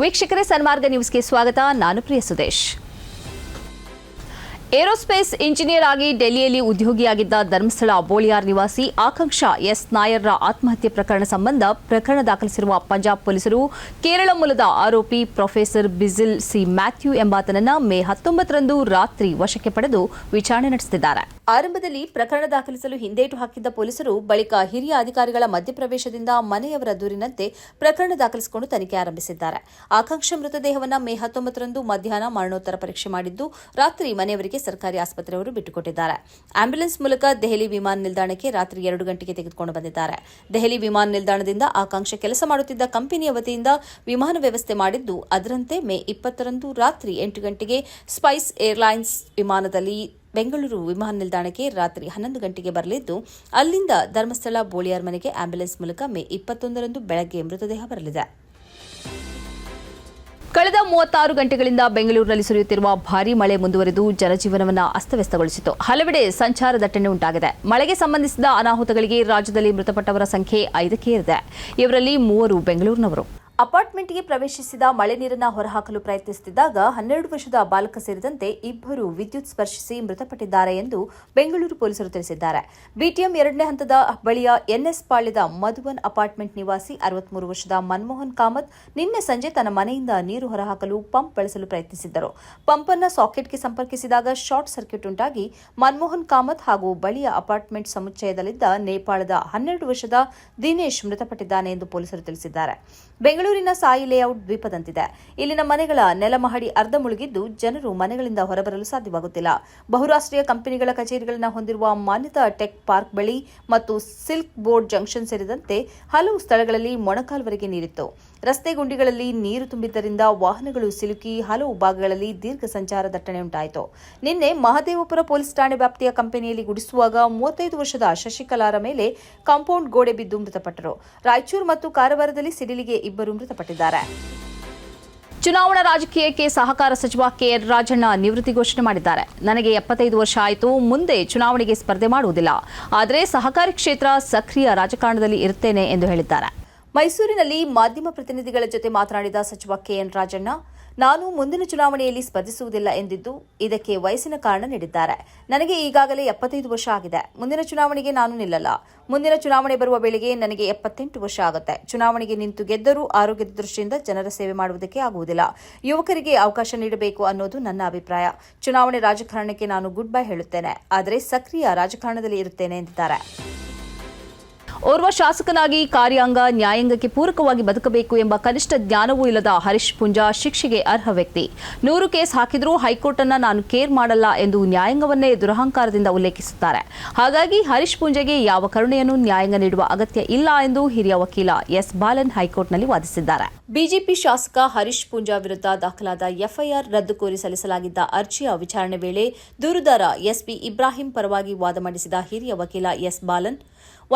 ವೀಕ್ಷಕರೇ ಸನ್ಮಾರ್ಗ ನ್ಯೂಸ್ಗೆ ಸ್ವಾಗತ. ನಾನು ಪ್ರಿಯ ಸುದೇಶ್. ಏರೋಸ್ಪೇಸ್ ಇಂಜಿನಿಯರ್ ಆಗಿ ಡೆಲ್ಲಿಯಲ್ಲಿ ಉದ್ಯೋಗಿಯಾಗಿದ್ದ ಧರ್ಮಸ್ಥಳ ಬೋಳಿಯಾರ್ ನಿವಾಸಿ ಆಕಾಂಕ್ಷಾ ಎಸ್. ನಾಯರ್ರ ಆತ್ಮಹತ್ಯೆ ಪ್ರಕರಣ ಸಂಬಂಧ ಪ್ರಕರಣ ದಾಖಲಿಸಿರುವ ಪಂಜಾಬ್ ಪೊಲೀಸರು ಕೇರಳ ಮೂಲದ ಆರೋಪಿ ಪ್ರೊಫೆಸರ್ ಬಿಜಿಲ್ ಸಿ. ಮ್ಯಾಥ್ಯೂ ಎಂಬಾತನನ್ನ ಮೇ ಹತ್ತೊಂಬತ್ತರಂದು ರಾತ್ರಿ ವಶಕ್ಕೆ ಪಡೆದು ವಿಚಾರಣೆ ನಡೆಸುತ್ತಿದ್ದಾರೆ. ಆರಂಭದಲ್ಲಿ ಪ್ರಕರಣ ದಾಖಲಿಸಲು ಹಿಂದೇಟು ಹಾಕಿದ್ದ ಪೊಲೀಸರು ಬಳಿಕ ಹಿರಿಯ ಅಧಿಕಾರಿಗಳ ಮಧ್ಯಪ್ರವೇಶದಿಂದ ಮನೆಯವರ ದೂರಿನಂತೆ ಪ್ರಕರಣ ದಾಖಲಿಸಿಕೊಂಡು ತನಿಖೆ ಆರಂಭಿಸಿದ್ದಾರೆ. ಆಕಾಂಕ್ಷ ಮೃತದೇಹವನ್ನು ಮೇ ಹತ್ತೊಂಬತ್ತರಂದು ಮಧ್ಯಾಹ್ನ ಮರಣೋತ್ತರ ಪರೀಕ್ಷೆ ಮಾಡಿದ್ದು ರಾತ್ರಿ ಮನೆಯವರಿಗೆ ಸರ್ಕಾರಿ ಆಸ್ಪತ್ರೆಯವರು ಬಿಟ್ಟುಕೊಟ್ಟಿದ್ದಾರೆ. ಆಂಬ್ಯುಲೆನ್ಸ್ ಮೂಲಕ ದೆಹಲಿ ವಿಮಾನ ನಿಲ್ದಾಣಕ್ಕೆ ರಾತ್ರಿ ಎರಡು ಗಂಟೆಗೆ ತೆಗೆದುಕೊಂಡು ಬಂದಿದ್ದಾರೆ. ದೆಹಲಿ ವಿಮಾನ ನಿಲ್ದಾಣದಿಂದ ಆಕಾಂಕ್ಷ ಕೆಲಸ ಮಾಡುತ್ತಿದ್ದ ಕಂಪನಿಯ ವತಿಯಿಂದ ವಿಮಾನ ವ್ಯವಸ್ಥೆ ಮಾಡಿದ್ದು, ಅದರಂತೆ ಮೇ ಇಪ್ಪತ್ತರಂದು ರಾತ್ರಿ ಎಂಟು ಗಂಟೆಗೆ ಸ್ಪೈಸ್ ಏರ್ಲೈನ್ಸ್ ವಿಮಾನದಲ್ಲಿ ಬೆಂಗಳೂರು ವಿಮಾನ ನಿಲ್ದಾಣಕ್ಕೆ ರಾತ್ರಿ ಹನ್ನೊಂದು ಗಂಟೆಗೆ ಬರಲಿದ್ದು, ಅಲ್ಲಿಂದ ಧರ್ಮಸ್ಥಳ ಬೋಳಿಯಾರ್ ಮನೆಗೆ ಆಂಬ್ಯುಲೆನ್ಸ್ ಮೂಲಕ ಮೇ ಇಪ್ಪತ್ತೊಂದರಂದು ಬೆಳಗ್ಗೆ ಮೃತದೇಹ ಬರಲಿದೆ. ಕಳೆದ ಮೂವತ್ತಾರು ಗಂಟೆಗಳಿಂದ ಬೆಂಗಳೂರಿನಲ್ಲಿ ಸುರಿಯುತ್ತಿರುವ ಭಾರೀ ಮಳೆ ಮುಂದುವರೆದು ಜನಜೀವನವನ್ನು ಅಸ್ತವ್ಯಸ್ತಗೊಳಿಸಿತು. ಹಲವೆಡೆ ಸಂಚಾರ ದಟ್ಟಣೆ ಉಂಟಾಗಿದೆ. ಮಳೆಗೆ ಸಂಬಂಧಿಸಿದ ಅನಾಹುತಗಳಿಗೆ ರಾಜ್ಯದಲ್ಲಿ ಮೃತಪಟ್ಟವರ ಸಂಖ್ಯೆ ಐದಕ್ಕೆ ಏರಿದೆ. ಇವರಲ್ಲಿ ಮೂವರು ಬೆಂಗಳೂರಿನವರು. ಅಪಾರ್ಟ್ಮೆಂಟ್ಗೆ ಪ್ರವೇಶಿಸಿದ ಮಳೆ ನೀರನ್ನು ಹೊರಹಾಕಲು ಪ್ರಯತ್ನಿಸುತ್ತಿದ್ದಾಗ ಹನ್ನೆರಡು ವರ್ಷದ ಬಾಲಕ ಸೇರಿದಂತೆ ಇಬ್ಬರು ವಿದ್ಯುತ್ ಸ್ಪರ್ಶಿಸಿ ಮೃತಪಟ್ಟಿದ್ದಾರೆ ಎಂದು ಬೆಂಗಳೂರು ಪೊಲೀಸರು ತಿಳಿಸಿದ್ದಾರೆ. ಬಿಟಿಎಂ ಎರಡನೇ ಹಂತದ ಬಳಿಯ ಎನ್ಎಸ್ ಪಾಳ್ಯದ ಮಧುವನ್ ಅಪಾರ್ಟ್ಮೆಂಟ್ ನಿವಾಸಿ ಅರವತ್ಮೂರು ವರ್ಷದ ಮನಮೋಹನ್ ಕಾಮತ್ ನಿನ್ನೆ ಸಂಜೆ ತನ್ನ ಮನೆಯಿಂದ ನೀರು ಹೊರಹಾಕಲು ಪಂಪ್ ಬಳಸಲು ಪ್ರಯತ್ನಿಸಿದ್ದರು. ಪಂಪ್ ಅನ್ನು ಸಾಕೆಟ್ಗೆ ಸಂಪರ್ಕಿಸಿದಾಗ ಶಾರ್ಟ್ ಸರ್ಕ್ಯೂಟ್ ಉಂಟಾಗಿ ಮನಮೋಹನ್ ಕಾಮತ್ ಹಾಗೂ ಬಳಿಯ ಅಪಾರ್ಟ್ಮೆಂಟ್ ಸಮುಚ್ಚಯದಲ್ಲಿದ್ದ ನೇಪಾಳದ ಹನ್ನೆರಡು ವರ್ಷದ ದಿನೇಶ್ ಮೃತಪಟ್ಟಿದ್ದಾನೆ ಎಂದು ಪೊಲೀಸರು ತಿಳಿಸಿದ್ದಾರೆ. ಬೆಂಗಳೂರಿನ ಸಾಯಿ ಲೇಔಟ್ ದ್ವೀಪದಂತಿದೆ. ಇಲ್ಲಿನ ಮನೆಗಳ ನೆಲಮಹಡಿ ಅರ್ಧ ಮುಳುಗಿದ್ದು ಜನರು ಮನೆಗಳಿಂದ ಹೊರಬರಲು ಸಾಧ್ಯವಾಗುತ್ತಿಲ್ಲ. ಬಹುರಾಷ್ಟ್ರೀಯ ಕಂಪನಿಗಳ ಕಚೇರಿಗಳನ್ನು ಹೊಂದಿರುವ ಮಾನ್ಯತಾ ಟೆಕ್ ಪಾರ್ಕ್ ಬಳಿ ಮತ್ತು ಸಿಲ್ಕ್ ಬೋರ್ಡ್ ಜಂಕ್ಷನ್ ಸೇರಿದಂತೆ ಹಲವು ಸ್ಥಳಗಳಲ್ಲಿ ಮೊಣಕಾಲ್ವರೆಗೆ ನೀರಿತ್ತು. ರಸ್ತೆ ಗುಂಡಿಗಳಲ್ಲಿ ನೀರು ತುಂಬಿದ್ದರಿಂದ ವಾಹನಗಳು ಸಿಲುಕಿ ಹಲವು ಭಾಗಗಳಲ್ಲಿ ದೀರ್ಘ ಸಂಚಾರ ದಟ್ಟಣೆ ಉಂಟಾಯಿತು. ನಿನ್ನೆ ಮಹದೇವಪುರ ಪೊಲೀಸ್ ಠಾಣೆ ವ್ಯಾಪ್ತಿಯ ಕಂಪನಿಯಲ್ಲಿ ಗುಡಿಸುವಾಗ ಮೂವತ್ತೈದು ವರ್ಷದ ಶಶಿಕಲಾರ ಮೇಲೆ ಕಾಂಪೌಂಡ್ ಗೋಡೆ ಬಿದ್ದು ಮೃತಪಟ್ಟರು. ರಾಯಚೂರು ಮತ್ತು ಕಾರವಾರದಲ್ಲಿ ಸಿಡಿಲಿಗೆ ಇಬ್ಬರು ಮೃತಪಟ್ಟಿದ್ದಾರೆ. ಚುನಾವಣಾ ರಾಜಕೀಯಕ್ಕೆ ಸಹಕಾರ ಸಚಿವ ಕೆಎನ್ ರಾಜಣ್ಣ ನಿವೃತ್ತಿ ಘೋಷಣೆ ಮಾಡಿದ್ದಾರೆ. ನನಗೆ ಎಪ್ಪತ್ತೈದು ವರ್ಷ ಆಯಿತು, ಮುಂದೆ ಚುನಾವಣೆಗೆ ಸ್ಪರ್ಧೆ ಮಾಡುವುದಿಲ್ಲ. ಆದರೆ ಸಹಕಾರಿ ಕ್ಷೇತ್ರ ಸಕ್ರಿಯ ರಾಜಕಾರಣದಲ್ಲಿ ಇರುತ್ತೇನೆ ಎಂದು ಹೇಳಿದ್ದಾರೆ. ಮೈಸೂರಿನಲ್ಲಿ ಮಾಧ್ಯಮ ಪ್ರತಿನಿಧಿಗಳ ಜೊತೆ ಮಾತನಾಡಿದ ಸಚಿವ ಕೆಎನ್ ರಾಜಣ್ಣ, ನಾನು ಮುಂದಿನ ಚುನಾವಣೆಯಲ್ಲಿ ಸ್ಪರ್ಧಿಸುವುದಿಲ್ಲ ಎಂದಿದ್ದು ಇದಕ್ಕೆ ವಯಸ್ಸಿನ ಕಾರಣ ನೀಡಿದ್ದಾರೆ. ನನಗೆ ಈಗಾಗಲೇ ಎಪ್ಪತ್ತೈದು ವರ್ಷ ಆಗಿದೆ. ಮುಂದಿನ ಚುನಾವಣೆಗೆ ನಾನು ನಿಲ್ಲಲ್ಲ. ಮುಂದಿನ ಚುನಾವಣೆ ಬರುವ ವೇಳೆಗೆ ನನಗೆ ಎಪ್ಪತ್ತೆಂಟು ವರ್ಷ ಆಗುತ್ತೆ. ಚುನಾವಣೆಗೆ ನಿಂತು ಗೆದ್ದರೂ ಆರೋಗ್ಯದ ದೃಷ್ಟಿಯಿಂದ ಜನರ ಸೇವೆ ಮಾಡುವುದಕ್ಕೆ ಆಗುವುದಿಲ್ಲ. ಯುವಕರಿಗೆ ಅವಕಾಶ ನೀಡಬೇಕು ಅನ್ನೋದು ನನ್ನ ಅಭಿಪ್ರಾಯ. ಚುನಾವಣೆ ರಾಜಕಾರಣಕ್ಕೆ ನಾನು ಗುಡ್ ಬೈ ಹೇಳುತ್ತೇನೆ. ಆದರೆ ಸಕ್ರಿಯ ರಾಜಕಾರಣದಲ್ಲಿ ಇರುತ್ತೇನೆ ಎಂದಿದ್ದಾರೆ. ಓರ್ವ ಶಾಸಕನಾಗಿ ಕಾರ್ಯಾಂಗ ನ್ಯಾಯಾಂಗಕ್ಕೆ ಪೂರಕವಾಗಿ ಬದುಕಬೇಕು ಎಂಬ ಕನಿಷ್ಠ ಜ್ಞಾನವೂ ಇಲ್ಲದ ಹರೀಶ್ ಪುಂಜಾ ಶಿಕ್ಷೆಗೆ ಅರ್ಹ ವ್ಯಕ್ತಿ. ನೂರು ಕೇಸ್ ಹಾಕಿದರೂ ಹೈಕೋರ್ಟ್ ಅನ್ನ ನಾನು ಕೇರ್ ಮಾಡಲ್ಲ ಎಂದು ನ್ಯಾಯಾಂಗವನ್ನೇ ದುರಹಂಕಾರದಿಂದ ಉಲ್ಲೇಖಿಸುತ್ತಾರೆ. ಹಾಗಾಗಿ ಹರೀಶ್ ಪುಂಜೆಗೆ ಯಾವ ಕರುಣೆಯನ್ನು ನ್ಯಾಯಾಂಗ ನೀಡುವ ಅಗತ್ಯ ಇಲ್ಲ ಎಂದು ಹಿರಿಯ ವಕೀಲ ಎಸ್ ಬಾಲನ್ ಹೈಕೋರ್ಟ್ನಲ್ಲಿ ವಾದಿಸಿದ್ದಾರೆ. ಬಿಜೆಪಿ ಶಾಸಕ ಹರೀಶ್ ಪುಂಜಾ ವಿರುದ್ಧ ದಾಖಲಾದ ಎಫ್ಐಆರ್ ರದ್ದು ಕೋರಿ ಸಲ್ಲಿಸಲಾಗಿದ್ದ ಅರ್ಜಿಯ ವಿಚಾರಣೆ ವೇಳೆ ದೂರುದಾರ ಎಸ್ಪಿ ಇಬ್ರಾಹಿಂ ಪರವಾಗಿ ವಾದ ಮಂಡಿಸಿದ ಹಿರಿಯ ವಕೀಲ S Balan,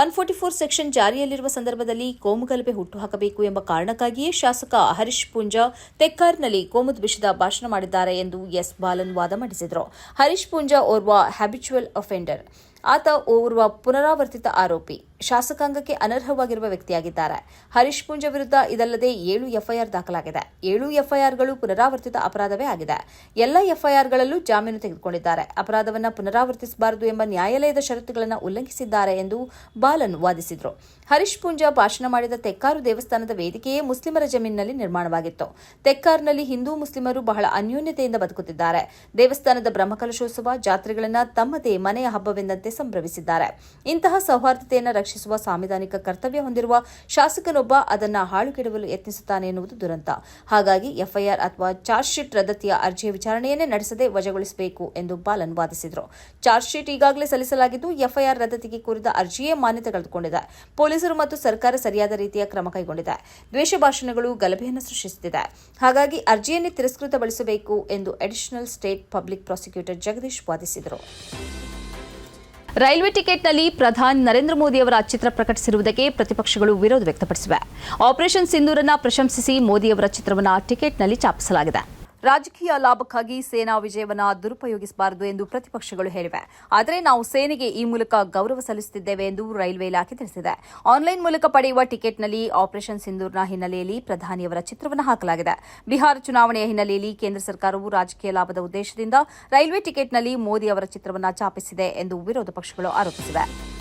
one forty four section ಜಾರಿಯಲ್ಲಿರುವ ಸಂದರ್ಭದಲ್ಲಿ ಕೋಮುಗಲಭೆ ಹುಟ್ಟುಹಾಕಬೇಕು ಎಂಬ ಕಾರಣಕ್ಕಾಗಿಯೇ ಶಾಸಕ ಹರೀಶ್ ಪೂಂಜಾ ತೆಕ್ಕಾರ್ನಲ್ಲಿ ಕೋಮುದ್ವೇಷದ ಭಾಷಣ ಮಾಡಿದ್ದಾರೆ ಎಂದು ಎಸ್ ಬಾಲನ್ ವಾದ ಮಂಡಿಸಿದರು. ಹರೀಶ್ ಪೂಂಜಾ ಓರ್ವ ಹ್ಯಾಬಿಚುವಲ್ ಅಫೆಂಡರ್ ಆತ ಓರ್ವ ಪುನರಾವರ್ತಿತ ಆರೋಪಿ. ಶಾಸಕಾಂಗಕ್ಕೆ ಅನರ್ಹವಾಗಿರುವ ವ್ಯಕ್ತಿಯಾಗಿದ್ದಾರೆ. ಹರೀಶ್ ಪುಂಜ ವಿರುದ್ಧ ಇದಲ್ಲದೆ ಏಳು ಎಫ್ಐಆರ್ ದಾಖಲಾಗಿದೆ. ಏಳು ಎಫ್ಐಆರ್ಗಳು ಪುನರಾವರ್ತಿತ ಅಪರಾಧವೇ ಆಗಿದೆ. ಎಲ್ಲ ಎಫ್ಐಆರ್ಗಳಲ್ಲೂ ಜಾಮೀನು ತೆಗೆದುಕೊಂಡಿದ್ದಾರೆ. ಅಪರಾಧವನ್ನು ಪುನರಾವರ್ತಿಸಬಾರದು ಎಂಬ ನ್ಯಾಯಾಲಯದ ಷರತ್ತುಗಳನ್ನು ಉಲ್ಲಂಘಿಸಿದ್ದಾರೆ ಎಂದು ಬಾಲನ್ ವಾದಿಸಿದರು. ಹರೀಶ್ ಪುಂಜ ಭಾಷಣ ಮಾಡಿದ ತೆಕ್ಕಾರು ದೇವಸ್ಥಾನದ ವೇದಿಕೆಯೇ ಮುಸ್ಲಿಮರ ಜಮೀನಿನಲ್ಲಿ ನಿರ್ಮಾಣವಾಗಿತ್ತು. ತೆಕ್ಕಾರ್ನಲ್ಲಿ ಹಿಂದೂ ಮುಸ್ಲಿಮರು ಬಹಳ ಅನ್ಯೋನ್ಯತೆಯಿಂದ ಬದುಕುತ್ತಿದ್ದಾರೆ. ದೇವಸ್ಥಾನದ ಬ್ರಹ್ಮಕಲಶೋತ್ಸವ ಜಾತ್ರೆಗಳನ್ನು ತಮ್ಮದೇ ಮನೆಯ ಹಬ್ಬವೆಂದಂತೆ ಸಂಭ್ರಮಿಸಿದ್ದಾರೆ. ಇಂತಹ ಸೌಹಾರ್ದತೆಯನ್ನು ರಕ್ಷಿಸುವ ಸಾಂವಿಧಾನಿಕ ಕರ್ತವ್ಯ ಹೊಂದಿರುವ ಶಾಸಕನೊಬ್ಬ ಅದನ್ನ ಹಾಳುಗೆಡವಲು ಯತ್ನಿಸುತ್ತಾನೆ ಎನ್ನುವುದು ದುರಂತ. ಹಾಗಾಗಿ ಎಫ್ಐಆರ್ ಅಥವಾ ಚಾರ್ಜ್ ಶೀಟ್ ರದ್ದತಿಯ ಅರ್ಜಿಯ ವಿಚಾರಣೆಯನ್ನೇ ನಡೆಸದೆ ವಜಾಗೊಳಿಸಬೇಕು ಎಂದು ಬಾಲನ್ ವಾದಿಸಿದರು. ಚಾರ್ಜ್ ಶೀಟ್ ಈಗಾಗಲೇ ಸಲ್ಲಿಸಲಾಗಿದ್ದು, ಎಫ್ಐಆರ್ ರದ್ದತಿಗೆ ಕುರಿತ ಅರ್ಜಿಯೇ ಮಾನ್ಯತೆ ಕಳೆದುಕೊಂಡಿದೆ ಪೊಲೀಸರು ಮತ್ತು ಸರ್ಕಾರ ಸರಿಯಾದ ರೀತಿಯ ಕ್ರಮ ಕೈಗೊಂಡಿದೆ. ದ್ವೇಷ ಭಾಷಣಗಳು ಗಲಭೆಯನ್ನು ಸೃಷ್ಟಿಸುತ್ತಿದೆ. ಹಾಗಾಗಿ ಅರ್ಜಿಯನ್ನೇ ತಿರಸ್ಕೃತಗೊಳಿಸಬೇಕು ಎಂದು additional state public prosecutor Jagadish ವಾದಿಸಿದರು. ರೈಲ್ವೆ ಟಿಕೆಟ್ನಲ್ಲಿ ಪ್ರಧಾನಿ ನರೇಂದ್ರ ಮೋದಿ ಅವರ ಚಿತ್ರ ಪ್ರಕಟಿಸಿರುವುದಕ್ಕೆ ಪ್ರತಿಪಕ್ಷಗಳು ವಿರೋಧ ವ್ಯಕ್ತಪಡಿಸಿವೆ. ಆಪರೇಷನ್ ಸಿಂಧೂರನ್ನ ಪ್ರಶಂಸಿಸಿ ಮೋದಿ ಅವರ ಚಿತ್ರವನ್ನು ಟಿಕೆಟ್ನಲ್ಲಿ ಛಾಪಿಸಲಾಗಿದೆ ರಾಜಕೀಯ ಲಾಭಕ್ಕಾಗಿ ಸೇನಾ ವಿಜಯವನ್ನ ದುರುಪಯೋಗಿಸಬಾರದು ಎಂದು ಪ್ರತಿಪಕ್ಷಗಳು ಹೇಳಿವೆ. ಆದರೆ ನಾವು ಸೇನೆಗೆ ಈ ಮೂಲಕ ಗೌರವ ಸಲ್ಲಿಸುತ್ತಿದ್ದೇವೆ ಎಂದು ರೈಲ್ವೆ ಇಲಾಖೆ ತಿಳಿಸಿದೆ. ಆನ್ಲೈನ್ ಮೂಲಕ ಪಡೆಯುವ ಟಿಕೆಟ್ನಲ್ಲಿ ಆಪರೇಷನ್ ಸಿಂಧೂರ್ನ ಹಿನ್ನೆಲೆಯಲ್ಲಿ ಪ್ರಧಾನಿಯವರ ಚಿತ್ರವನ್ನು ಹಾಕಲಾಗಿದೆ. ಬಿಹಾರ ಚುನಾವಣೆಯ ಹಿನ್ನೆಲೆಯಲ್ಲಿ ಕೇಂದ್ರ ಸರ್ಕಾರವು ರಾಜಕೀಯ ಲಾಭದ ಉದ್ದೇಶದಿಂದ ರೈಲ್ವೆ ಟಿಕೆಟ್ನಲ್ಲಿ ಮೋದಿ ಅವರ ಚಿತ್ರವನ್ನು ಛಾಪಿಸಿದೆ ಎಂದು ವಿರೋಧ ಪಕ್ಷಗಳು ಆರೋಪಿಸಿವೆ.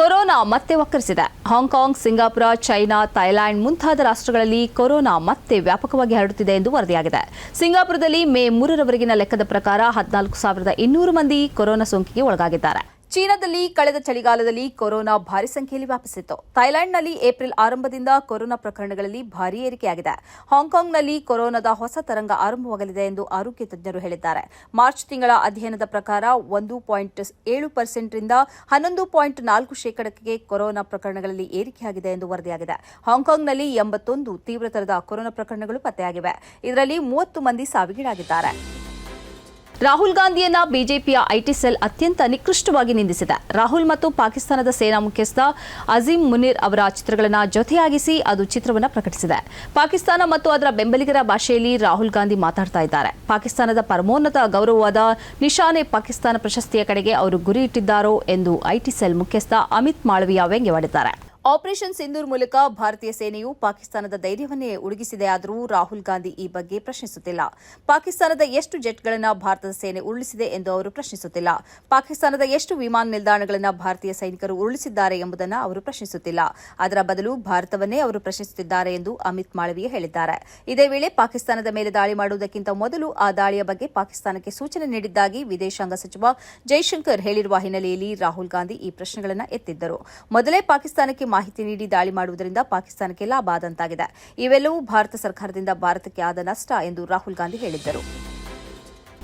ಕೊರೋನಾ ಮತ್ತೆ ವಕ್ಕರಿಸಿದೆ. ಹಾಂಗ್ಕಾಂಗ್, ಸಿಂಗಾಪುರ, ಚೈನಾ ಥೈಲ್ಯಾಂಡ್ ಮುಂತಾದ ರಾಷ್ಟ್ರಗಳಲ್ಲಿ ಕೊರೋನಾ ಮತ್ತೆ ವ್ಯಾಪಕವಾಗಿ ಹರಡುತ್ತಿದೆ ಎಂದು ವರದಿಯಾಗಿದೆ. ಸಿಂಗಾಪುರದಲ್ಲಿ ಮೇ ಮೂರರವರೆಗಿನ ಲೆಕ್ಕದ ಪ್ರಕಾರ ಹದಿನಾಲ್ಕು ಸಾವಿರದ ಇನ್ನೂರು ಮಂದಿ ಕೊರೋನಾ ಸೋಂಕಿಗೆ ಒಳಗಾಗಿದ್ದಾರೆ. ಚೀನಾದಲ್ಲಿ ಕಳೆದ ಚಳಿಗಾಲದಲ್ಲಿ ಕೊರೋನಾ ಭಾರಿ ಸಂಖ್ಯೆಯಲ್ಲಿ ವ್ಯಾಪಿಸಿತ್ತು. ಥೈಲ್ಯಾಂಡ್ನಲ್ಲಿ ಏಪ್ರಿಲ್ ಆರಂಭದಿಂದ ಕೊರೋನಾ ಪ್ರಕರಣಗಳಲ್ಲಿ ಭಾರೀ ಏರಿಕೆಯಾಗಿದೆ. ಹಾಂಗ್ಕಾಂಗ್ನಲ್ಲಿ ಕೊರೋನಾದ ಹೊಸ ತರಂಗ ಆರಂಭವಾಗಲಿದೆ ಎಂದು ಆರೋಗ್ಯ ತಜ್ಞರು ಹೇಳಿದ್ದಾರೆ. ಮಾರ್ಚ್ ತಿಂಗಳ ಅಧ್ಯಯನದ ಪ್ರಕಾರ ಒಂದು ಪಾಯಿಂಟ್ ಏಳು ಪರ್ಸೆಂಟ್ರಿಂದ ಹನ್ನೊಂದು ಪಾಯಿಂಟ್ ನಾಲ್ಕು ಶೇಕಡಕ್ಕೆ ಕೊರೋನಾ ಪ್ರಕರಣಗಳಲ್ಲಿ ಏರಿಕೆಯಾಗಿದೆ ಎಂದು ವರದಿಯಾಗಿದೆ. ಹಾಂಗ್ಕಾಂಗ್ನಲ್ಲಿ ಎಂಬತ್ತೊಂದು ತೀವ್ರತರದ ಕೊರೋನಾ ಪ್ರಕರಣಗಳು ಪತ್ತೆಯಾಗಿವೆ. ಇದರಲ್ಲಿ ಮೂವತ್ತು ಮಂದಿ ಸಾವಿಗೀಡಾಗಿದ್ದಾರೆ. ರಾಹುಲ್ ಗಾಂಧಿಯನ್ನ ಬಿಜೆಪಿಯ ಐಟಿ ಸೆಲ್ ಅತ್ಯಂತ ನಿಕೃಷ್ಟವಾಗಿ ನಿಂದಿಸಿದೆ. ರಾಹುಲ್ ಮತ್ತು ಪಾಕಿಸ್ತಾನದ ಸೇನಾ ಮುಖ್ಯಸ್ಥ ಅಜೀಂ ಮುನೀರ್ ಅವರ ಚಿತ್ರಗಳನ್ನು ಜೊತೆಯಾಗಿಸಿ ಅದು ಚಿತ್ರವನ್ನು ಪ್ರಕಟಿಸಿದೆ. ಪಾಕಿಸ್ತಾನ ಮತ್ತು ಅದರ ಬೆಂಬಲಿಗರ ಭಾಷೆಯಲ್ಲಿ ರಾಹುಲ್ ಗಾಂಧಿ ಮಾತಾಡ್ತಾ ಇದ್ದಾರೆ. ಪಾಕಿಸ್ತಾನದ ಪರಮೋನ್ನತ ಗೌರವವಾದ ನಿಶಾನೆ ಪಾಕಿಸ್ತಾನ ಪ್ರಶಸ್ತಿಯ ಕಡೆಗೆ ಅವರು ಗುರಿ ಇಟ್ಟಿದ್ದಾರೋ ಎಂದು ಐಟಿ ಸೆಲ್ ಮುಖ್ಯಸ್ಥ ಅಮಿತ್ ಮಾಳವಿಯ ವ್ಯಂಗ್ಯವಾಡಿದ್ದಾರೆ. ಆಪರೇಷನ್ ಸಿಂಧೂರ್ ಮೂಲಕ ಭಾರತೀಯ ಸೇನೆಯು ಪಾಕಿಸ್ತಾನದ ಧೈರ್ಯವನ್ನೇ ಉಡುಗಿಸಿದೆ ಆದರೂ ರಾಹುಲ್ ಗಾಂಧಿ ಈ ಬಗ್ಗೆ ಪ್ರಶ್ನಿಸುತ್ತಿಲ್ಲ. ಪಾಕಿಸ್ತಾನದ ಎಷ್ಟು ಜೆಟ್ಗಳನ್ನು ಭಾರತದ ಸೇನೆ ಉರುಳಿಸಿದೆ ಎಂದು ಅವರು ಪ್ರಶ್ನಿಸುತ್ತಿಲ್ಲ. ಪಾಕಿಸ್ತಾನದ ಎಷ್ಟು ವಿಮಾನ ನಿಲ್ದಾಣಗಳನ್ನು ಭಾರತೀಯ ಸೈನಿಕರು ಉರುಳಿಸಿದ್ದಾರೆ ಎಂಬುದನ್ನು ಅವರು ಪ್ರಶ್ನಿಸುತ್ತಿಲ್ಲ. ಅದರ ಬದಲು ಭಾರತವನ್ನೇ ಅವರು ಪ್ರಶ್ನಿಸುತ್ತಿದ್ದಾರೆ ಎಂದು ಅಮಿತ್ ಮಾಳವಿಯ ಹೇಳಿದ್ದಾರೆ. ಇದೇ ವೇಳೆ ಪಾಕಿಸ್ತಾನದ ಮೇಲೆ ದಾಳಿ ಮಾಡುವುದಕ್ಕಿಂತ ಮೊದಲು ಆ ದಾಳಿಯ ಬಗ್ಗೆ ಪಾಕಿಸ್ತಾನಕ್ಕೆ ಸೂಚನೆ ನೀಡಿದ್ದಾಗಿ ವಿದೇಶಾಂಗ ಸಚಿವ ಜೈಶಂಕರ್ ಹೇಳಿರುವ ಹಿನ್ನೆಲೆಯಲ್ಲಿ ರಾಹುಲ್ ಗಾಂಧಿ ಈ ಪ್ರಶ್ನೆಗಳನ್ನು ಎತ್ತಿದ್ದರು. ಮೊದಲೇ ಪಾಕಿಸ್ತಾನಕ್ಕೆ ಮಾಹಿತಿ ನೀಡಿ ದಾಳಿ ಮಾಡುವುದರಿಂದ ಪಾಕಿಸ್ತಾನಕ್ಕೆ ಲಾಭ ಆದಂತಾಗಿದೆ. ಇವೆಲ್ಲವೂ ಭಾರತ ಸರ್ಕಾರದಿಂದ ಭಾರತಕ್ಕೆ ಆದ ನಷ್ಟ ಎಂದು ರಾಹುಲ್ ಗಾಂಧಿ ಹೇಳಿದ್ದರು.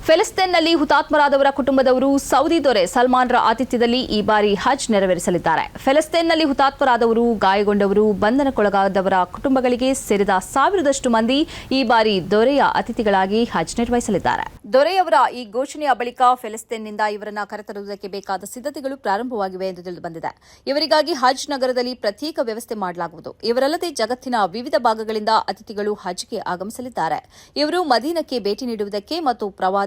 ಫೆಲಿಸ್ತೀನ್ನಲ್ಲಿ ಹುತಾತ್ಮರಾದವರ ಕುಟುಂಬದವರು ಸೌದಿ ದೊರೆ ಸಲ್ಮಾನ್ರ ಆತಿಥ್ಯದಲ್ಲಿ ಈ ಬಾರಿ ಹಜ್ ನೆರವೇರಿಸಲಿದ್ದಾರೆ. ಫೆಲಿಸ್ತೀನ್ನಲ್ಲಿ ಹುತಾತ್ಮರಾದವರು, ಗಾಯಗೊಂಡವರು, ಬಂಧನಕ್ಕೊಳಗಾದವರ ಕುಟುಂಬಗಳಿಗೆ ಸೇರಿದ ಸಾವಿರದಷ್ಟು ಮಂದಿ ಈ ಬಾರಿ ದೊರೆಯ ಅತಿಥಿಗಳಾಗಿ ಹಜ್ ನಿರ್ವಹಿಸಲಿದ್ದಾರೆ. ದೊರೆಯವರ ಈ ಘೋಷಣೆಯ ಬಳಿಕ ಫೆಲಿಸ್ತೀನ್ನಿಂದ ಇವರನ್ನು ಕರೆತರುವುದಕ್ಕೆ ಬೇಕಾದ ಸಿದ್ಧತೆಗಳು ಪ್ರಾರಂಭವಾಗಿವೆ ಎಂದು ತಿಳಿದುಬಂದಿದೆ. ಇವರಿಗಾಗಿ ಹಜ್ ನಗರದಲ್ಲಿ ಪ್ರತ್ಯೇಕ ವ್ಯವಸ್ಥೆ ಮಾಡಲಾಗುವುದು. ಇವರಲ್ಲದೆ ಜಗತ್ತಿನ ವಿವಿಧ ಭಾಗಗಳಿಂದ ಅತಿಥಿಗಳು ಹಜ್ಗೆ ಆಗಮಿಸಲಿದ್ದಾರೆ. ಇವರು ಮದೀನಕ್ಕೆ ಭೇಟಿ ನೀಡುವುದಕ್ಕೆ ಮತ್ತು